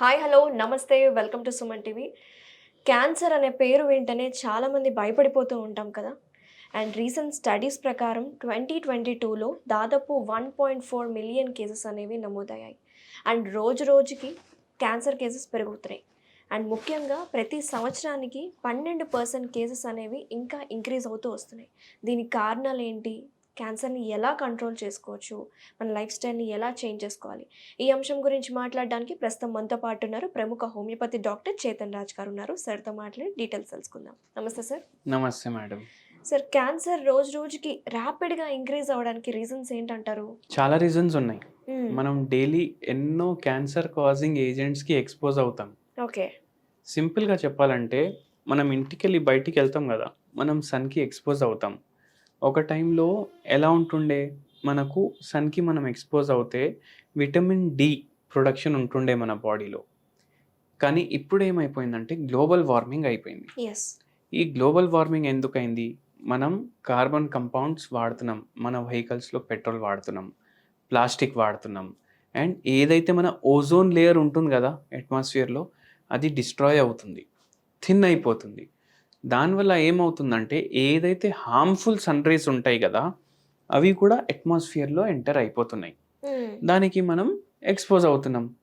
Hi hello నమస్తే welcome to Suman TV. Cancer అనే పేరు వెంటనే చాలామంది భయపడిపోతూ ఉంటాం కదా. అండ్ రీసెంట్ స్టడీస్ ప్రకారం ట్వంటీ ట్వంటీ టూలో దాదాపు one point four million cases అనేవి నమోదయ్యాయి. అండ్ రోజు రోజుకి క్యాన్సర్ కేసెస్ పెరుగుతున్నాయి. అండ్ ముఖ్యంగా ప్రతి సంవత్సరానికి పన్నెండు పర్సెంట్ కేసెస్ అనేవి ఇంకా ఇంక్రీజ్ అవుతూ వస్తున్నాయి. దీనికి కారణాలు ఏంటి? క్యాన్సర్ని ఎలా కంట్రోల్ చేసుకోవచ్చు? మన లైఫ్ స్టైల్ని ఎలా చేంజ్ చేసుకోవాలి? ఈ అంశం గురించి మాట్లాడడానికి ప్రస్తుతం మనతో పాటు ఉన్నారు ప్రముఖ హోమియోపతి డాక్టర్ చేతన్ రాజ్ గారు ఉన్నారు. సార్తో మాట్లాడి డీటెయిల్స్ తెలుసుకుందాం. నమస్తే సార్. నమస్తే మేడం. సార్ క్యాన్సర్ రోజు రోజుకి ర్యాపిడ్గా ఇంక్రీజ్ అవ్వడానికి రీజన్స్ ఏంటంటారు? చాలా రీజన్స్ ఉన్నాయి. మనం డైలీ ఎన్నో క్యాన్సర్ కాజింగ్ ఏజెంట్స్కి ఎక్స్పోజ్ అవుతాం. ఓకే. సింపుల్గా చెప్పాలంటే మనం ఇంటికి వెళ్ళి బయటికి వెళ్తాం కదా మనం సన్కి ఎక్స్పోజ్ అవుతాం. ఒక టైంలో ఎలా ఉంటుండే? మనకు సన్కి మనం ఎక్స్పోజ్ అవుతే విటమిన్ డి ప్రొడక్షన్ ఉంటుండే మన బాడీలో. కానీ ఇప్పుడు ఏమైపోయిందంటే గ్లోబల్ వార్మింగ్ అయిపోయింది. ఈ గ్లోబల్ వార్మింగ్ ఎందుకైంది? మనం కార్బన్ కంపౌండ్స్ వాడుతున్నాం. మన వెహికల్స్లో పెట్రోల్ వాడుతున్నాం. ప్లాస్టిక్ వాడుతున్నాం. అండ్ ఏదైతే మన ఓజోన్ లేయర్ ఉంటుంది కదా అట్మాస్ఫియర్లో అది డిస్ట్రాయ్ అవుతుంది. థిన్ అయిపోతుంది. దానివల్ల ఏమవుతుందంటే ఏదైతే హార్మ్ఫుల్ సన్ రేస్ ఉంటాయి కదా అవి కూడా అట్మాస్ఫియర్లో ఎంటర్ అయిపోతున్నాయి. దానికి మనం ఎక్స్పోజ్ అవుతున్నాం.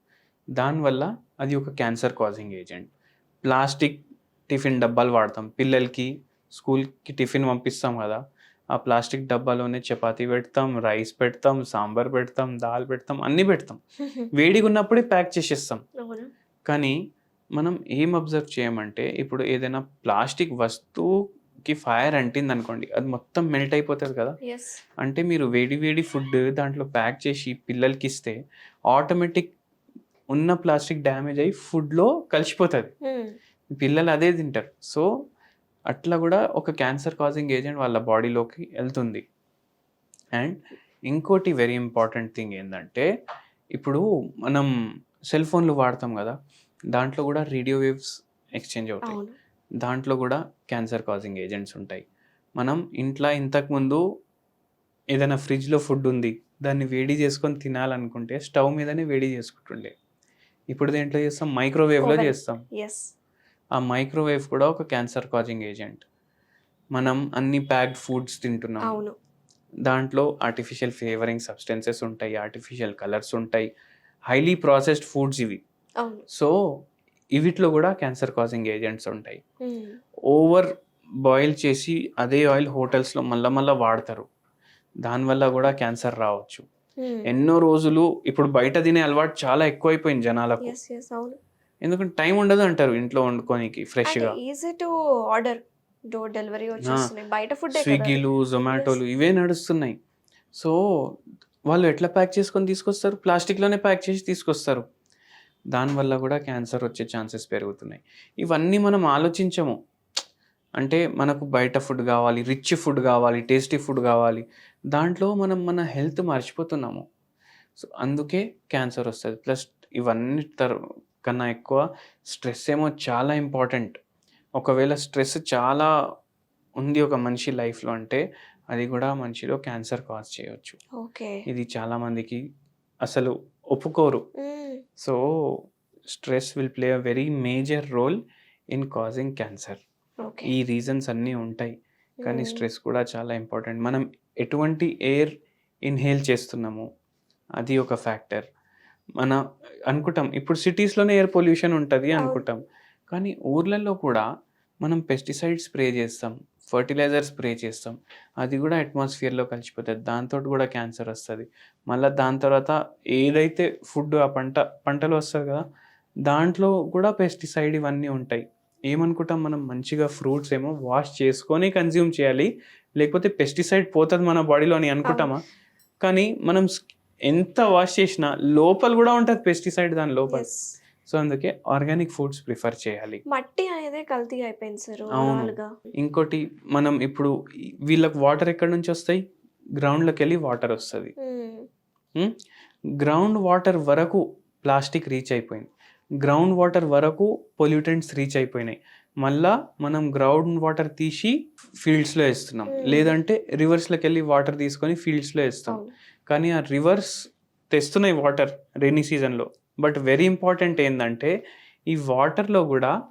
దానివల్ల అది ఒక cancer causing agent plastic tiffin డబ్బాలు వాడతాం. పిల్లలకి స్కూల్కి టిఫిన్ పంపిస్తాం కదా ఆ ప్లాస్టిక్ డబ్బాలోనే చపాతీ పెడతాం రైస్ పెడతాం సాంబార్ పెడతాం దాల్ పెడతాం అన్నీ పెడతాం. వేడిగా ఉన్నప్పుడే ప్యాక్ చేసేస్తాం. కానీ మనం ఏం అబ్జర్వ్ చేయమంటే ఇప్పుడు ఏదైనా ప్లాస్టిక్ వస్తువుకి ఫైర్ అంటింది అనుకోండి అది మొత్తం మెల్ట్ అయిపోతుంది కదా. అంటే మీరు వేడి వేడి ఫుడ్ దాంట్లో ప్యాక్ చేసి పిల్లలకి ఇస్తే ఆటోమేటిక్ ఉన్న ప్లాస్టిక్ డ్యామేజ్ అయ్యి ఫుడ్లో కలిసిపోతుంది. పిల్లలు అదే తింటారు. సో అట్లా కూడా ఒక క్యాన్సర్ కాజింగ్ ఏజెంట్ వాళ్ళ బాడీలోకి వెళ్తుంది. అండ్ ఇంకోటి వెరీ ఇంపార్టెంట్ థింగ్ ఏంటంటే ఇప్పుడు మనం సెల్ ఫోన్లు వాడతాం కదా దాంట్లో కూడా రేడియో వేవ్స్ ఎక్స్చేంజ్ అవుతాయి. దాంట్లో కూడా క్యాన్సర్ కాజింగ్ ఏజెంట్స్ ఉంటాయి. మనం ఇంట్లో ఇంతకుముందు ఏదైనా ఫ్రిడ్జ్లో ఫుడ్ ఉంది దాన్ని వేడి చేసుకొని తినాలనుకుంటే స్టవ్ మీదనే వేడి చేసుకుంటుండే. ఇప్పుడు దేంట్లో చేస్తాం? మైక్రోవేవ్లో. చేస్తాం. ఆ మైక్రోవేవ్ కూడా ఒక క్యాన్సర్ కాజింగ్ ఏజెంట్. మనం అన్ని ప్యాక్డ్ ఫుడ్స్ తింటున్నాం. దాంట్లో ఆర్టిఫిషియల్ ఫ్లేవరింగ్ సబ్స్టెన్సెస్ ఉంటాయి ఆర్టిఫిషియల్ కలర్స్ ఉంటాయి. హైలీ ప్రాసెస్డ్ ఫుడ్స్ ఇవి. సో ఇవిట్లో కూడా క్యాన్సర్ కాజింగ్ ఏజెంట్స్ ఉంటాయి. ఓవర్ బాయిల్ చేసి అదే ఆయిల్ హోటల్స్లో మళ్ళా మళ్ళా వాడతారు. దానివల్ల కూడా క్యాన్సర్ రావచ్చు. ఎన్నో రోజులు ఇప్పుడు బయట తినే అలవాటు చాలా ఎక్కువైపోయింది జనాలకు. ఎందుకంటే టైం ఉండదు అంటారు ఇంట్లో వండుకోనికి ఫ్రెష్గా. Easy to order door delivery వచ్చేస్తున్నాయి బయట ఫుడ్ స్విగ్గీలు జొమాటోలు ఇవే నడుస్తున్నాయి. సో వాళ్ళు ఎట్లా ప్యాక్ చేసుకొని తీసుకొస్తారు? ప్లాస్టిక్లోనే ప్యాక్ చేసి తీసుకొస్తారు. దానివల్ల కూడా క్యాన్సర్ వచ్చే ఛాన్సెస్ పెరుగుతున్నాయి. ఇవన్నీ మనం ఆలోచించము. అంటే మనకు బయట ఫుడ్ కావాలి రిచ్ ఫుడ్ కావాలి టేస్టీ ఫుడ్ కావాలి. దాంట్లో మనం మన హెల్త్ మర్చిపోతున్నాము. సో అందుకే క్యాన్సర్ వస్తుంది. ప్లస్ ఇవన్నీ తర్ కన్నా ఎక్కువ స్ట్రెస్ ఏమో చాలా ఇంపార్టెంట్. ఒకవేళ స్ట్రెస్ చాలా ఉంది ఒక మనిషి లైఫ్లో అంటే అది కూడా మనిషిలో క్యాన్సర్ కాజ్ చేయవచ్చు ఓకే. ఇది చాలా మందికి అసలు ఒప్పుకోరు. So stress will play a very major role in causing cancer. Okay. ఈ రీజన్స్ అన్నీ ఉంటాయి. కానీ స్ట్రెస్ కూడా చాలా ఇంపార్టెంట్. మనం ఎటువంటి ఎయిర్ ఇన్హేల్ చేస్తున్నాము అది ఒక ఫ్యాక్టర్. మన అనుకుంటాం ఇప్పుడు సిటీస్లోనే ఎయిర్ పొల్యూషన్ ఉంటుంది. అనుకుంటాం. కానీ ఊర్లలో కూడా మనం పెస్టిసైడ్ స్ప్రే చేస్తాం. ఫర్టిలైజర్ స్ప్రే చేస్తాం. అది కూడా అట్మాస్ఫియర్లో కలిసిపోతుంది. దాంతో కూడా క్యాన్సర్ వస్తుంది. మళ్ళీ దాని తర్వాత ఏదైతే ఫుడ్ ఆ పంట పంటలు వస్తుంది కదా దాంట్లో కూడా పెస్టిసైడ్ ఇవన్నీ ఉంటాయి. ఏమనుకుంటాం మనం మంచిగా ఫ్రూట్స్ ఏమో వాష్ చేసుకొని కన్జ్యూమ్ చేయాలి. లేకపోతే పెస్టిసైడ్ పోతుంది మన బాడీలో అని అనుకుంటామా? కానీ మనం ఎంత వాష్ చేసినా లోపల కూడా ఉంటుంది పెస్టిసైడ్ దాని లోపల. సో అందుకే ఆర్గానిక్ ఫుడ్స్ ప్రిఫర్ చేయాలి. మట్టి అనేదే కల్తీ అయిపోయింది సార్ ఇంకోటి మనం ఇప్పుడు వీళ్ళకి వాటర్ ఎక్కడి నుంచి వస్తాయి? గ్రౌండ్లోకి వెళ్ళి వాటర్ వస్తుంది. గ్రౌండ్ వాటర్ వరకు ప్లాస్టిక్ రీచ్ అయిపోయింది. గ్రౌండ్ వాటర్ వరకు పొల్యూటెంట్స్ రీచ్ అయిపోయినాయి. మళ్ళా మనం గ్రౌండ్ వాటర్ తీసి ఫీల్డ్స్లో వేస్తున్నాం. లేదంటే రివర్స్లోకి వెళ్ళి వాటర్ తీసుకొని ఫీల్డ్స్లో వేస్తాం. కానీ ఆ రివర్స్ తెస్తున్నాయి వాటర్ రెయినీ సీజన్లో. బట్ వెరీ ఇంపార్టెంట్ ఏంటంటే ఈ వాటర్లో కూడా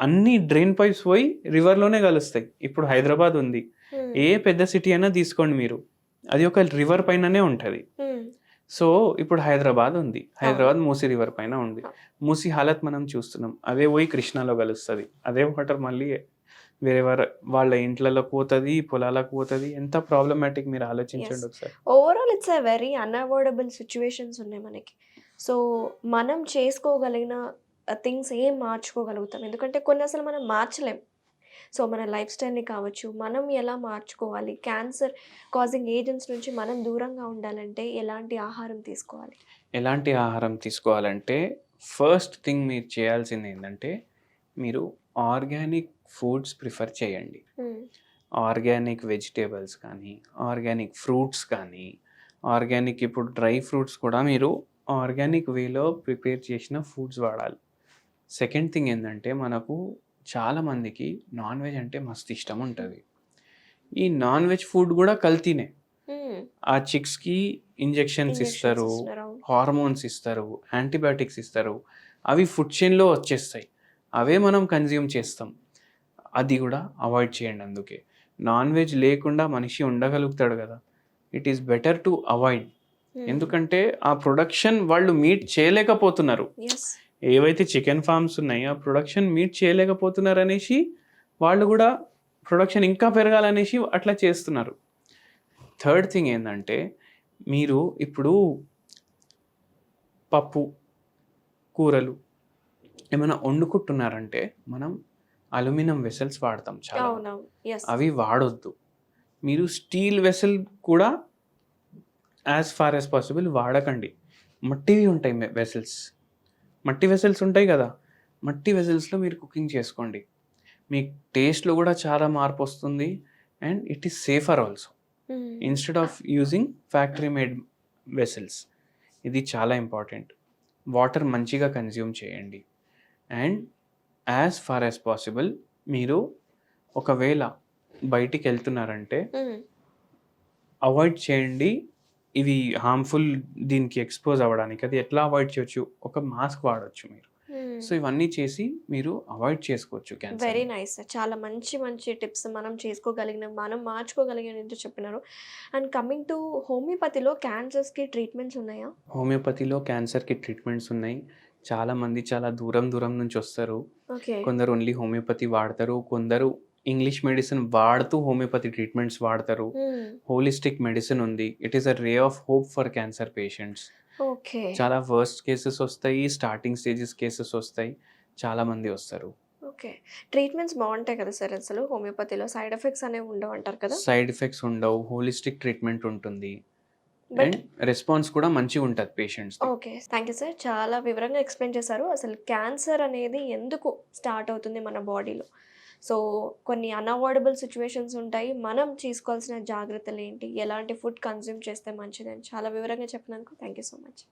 అన్ని డ్రైన్ పైప్స్ పోయి రివర్లోనే కలుస్తాయి. ఇప్పుడు హైదరాబాద్ ఉంది. Hmm. ఏ పెద్ద సిటీ అయినా తీసుకోండి మీరు. అది ఒక రివర్ పైననే ఉంటుంది. Hmm. సో ఇప్పుడు హైదరాబాద్ ఉంది. హైదరాబాద్ మూసీ రివర్ పైన ఉంది. మూసీ హాలత్ మనం చూస్తున్నాం. అదే పోయి కృష్ణాలో కలుస్తుంది. అదే వాటర్ మళ్ళీ వేరే వార- వాళ్ళ ఇంట్లలోకి పోతుంది పొలాలకు పోతుంది. ఎంత ప్రాబ్లమాటిక్ మీరు ఆలోచించండి. ఒకసారి. Overall it's very unavoidable situations ఉన్నాయి మనకి. సో మనం చేసుకోగలిగిన థింగ్స్ ఏం మార్చుకోగలుగుతాం? ఎందుకంటే కొన్ని అసలు మనం మార్చలేం. సో మన లైఫ్ స్టైల్ని కావచ్చు మనం ఎలా మార్చుకోవాలి? క్యాన్సర్ కాజింగ్ ఏజెంట్స్ నుంచి మనం దూరంగా ఉండాలంటే ఎలాంటి ఆహారం తీసుకోవాలి? ఎలాంటి ఆహారం తీసుకోవాలంటే ఫస్ట్ థింగ్ మీరు చేయాల్సింది ఏంటంటే మీరు ఆర్గానిక్ ఫుడ్స్ ప్రిఫర్ చేయండి. ఆర్గానిక్ వెజిటేబుల్స్ కానీ ఆర్గానిక్ ఫ్రూట్స్ కానీ ఆర్గానిక్ ఇప్పుడు డ్రై ఫ్రూట్స్ కూడా మీరు ఆర్గానిక్ వేలో ప్రిపేర్ చేసిన ఫుడ్స్ వాడాలి. సెకండ్ థింగ్ ఏంటంటే మనకు చాలామందికి నాన్ వెజ్ అంటే మస్తు ఇష్టం ఉంటుంది. ఈ నాన్ వెజ్ ఫుడ్ కూడా కల్తీనే. ఆ చిక్స్కి ఇంజెక్షన్స్ ఇస్తారు. హార్మోన్స్ ఇస్తారు యాంటీబయాటిక్స్ ఇస్తారు. అవి ఫుడ్ చైన్లో వచ్చేస్తాయి. అవే మనం కన్జ్యూమ్ చేస్తాం. అది కూడా అవాయిడ్ చేయండి అందుకే. నాన్ వెజ్ లేకుండా మనిషి ఉండగలుగుతాడు కదా. It is better to avoid. ఎందుకంటే ఆ ప్రొడక్షన్ వాళ్ళు మీట్ చేయలేకపోతున్నారు. ఏవైతే చికెన్ ఫార్మ్స్ ఉన్నాయో ఆ ప్రొడక్షన్ మీట్ చేయలేకపోతున్నారు అనేసి వాళ్ళు కూడా ప్రొడక్షన్ ఇంకా పెరగాలనేసి అట్లా చేస్తున్నారు. థర్డ్ థింగ్ ఏంటంటే మీరు ఇప్పుడు పప్పు కూరలు ఏమైనా వండుకుంటున్నారంటే మనం అల్యూమినియం వెసల్స్ వాడతాం చాలా. అవి వాడొద్దు. మీరు స్టీల్ వెసల్ కూడా యాజ్ ఫార్ యాజ్ పాసిబుల్ వాడకండి. మట్టివి ఉంటాయి వెసల్స్ మట్టి వెసల్స్ ఉంటాయి కదా. మట్టి వెసల్స్లో మీరు కుకింగ్ చేసుకోండి. మీ టేస్ట్లో కూడా చాలా మార్పు వస్తుంది and it is safer also Hmm. Instead of using factory made vessels ఇది చాలా ఇంపార్టెంట్ వాటర్ మంచిగా కన్జ్యూమ్ చేయండి. And as far as possible మీరు ఒకవేళ బయటికి వెళ్తున్నారంటే Hmm. అవాయిడ్ చేయండి ఇవి హార్మ్ఫుల్ దీనికి ఎక్స్పోజ్ అవ్వడానికి. అది ఎట్లా అవాయిడ్ చేయొచ్చు? ఒక మాస్క్ వాడొచ్చు మీరు. Hmm. సో ఇవన్నీ చేసి మీరు అవాయిడ్ చేసుకోవచ్చు వెరీ నైస్ చాలా మంచి మంచి టిప్స్ మనం చేసుకోగలిగిన మనం మార్చుకోగలిగిన చెప్పినారు. అండ్ కమింగ్ టు హోమియోపతిలో క్యాన్సర్స్కి ట్రీట్మెంట్స్ ఉన్నాయా? హోమియోపతిలో క్యాన్సర్కి ట్రీట్మెంట్స్ ఉన్నాయి. చాలా మంది చాలా దూరం దూరం నుంచి వస్తారు. ఓకే కొందరు ఓన్లీ హోమియోపతి వాడతారు. కొందరు ఇంగ్లీష్ మెడిసిన్ వాడుతూ హోమియోపతి ట్రీట్మెంట్స్ వాడతారు. హోలిస్టిక్ మెడిసిన్ ఉంది. It is a ray of hope for cancer patients okay చాలా వర్స్ట్ కేసెస్ వస్తాయి స్టార్టింగ్ స్టేజెస్ కేసెస్ వస్తాయి. చాలా మంది వస్తారు. ఓకే ట్రీట్మెంట్స్ బాగుంటాయి కదా సార్ అసలు? హోమియోపతిలో సైడ్ ఎఫెక్ట్స్ అనేవి ఉండవు అంటారు కదా? సైడ్ ఎఫెక్ట్స్ ఉండవు. హోలిస్టిక్ ట్రీట్మెంట్ ఉంటుంది. అండ్ రెస్పాన్స్ కూడా మంచిగా ఉంటుంది patients okay thank you sir చాలా వివరంగా ఎక్స్ప్లెయిన్ చేశారు. అసలు క్యాన్సర్ అనేది ఎందుకు స్టార్ట్ అవుతుంది మన బాడీలో సో కొన్ని అన్అవాయిడబుల్ సిచ్యువేషన్స్ ఉంటాయి. మనం తీసుకోవాల్సిన జాగ్రత్తలు ఏంటి? ఎలాంటి ఫుడ్ కన్జ్యూమ్ చేస్తే మంచిదని? చాలా వివరంగా చెప్పినందుకు థ్యాంక్ యూ సో మచ్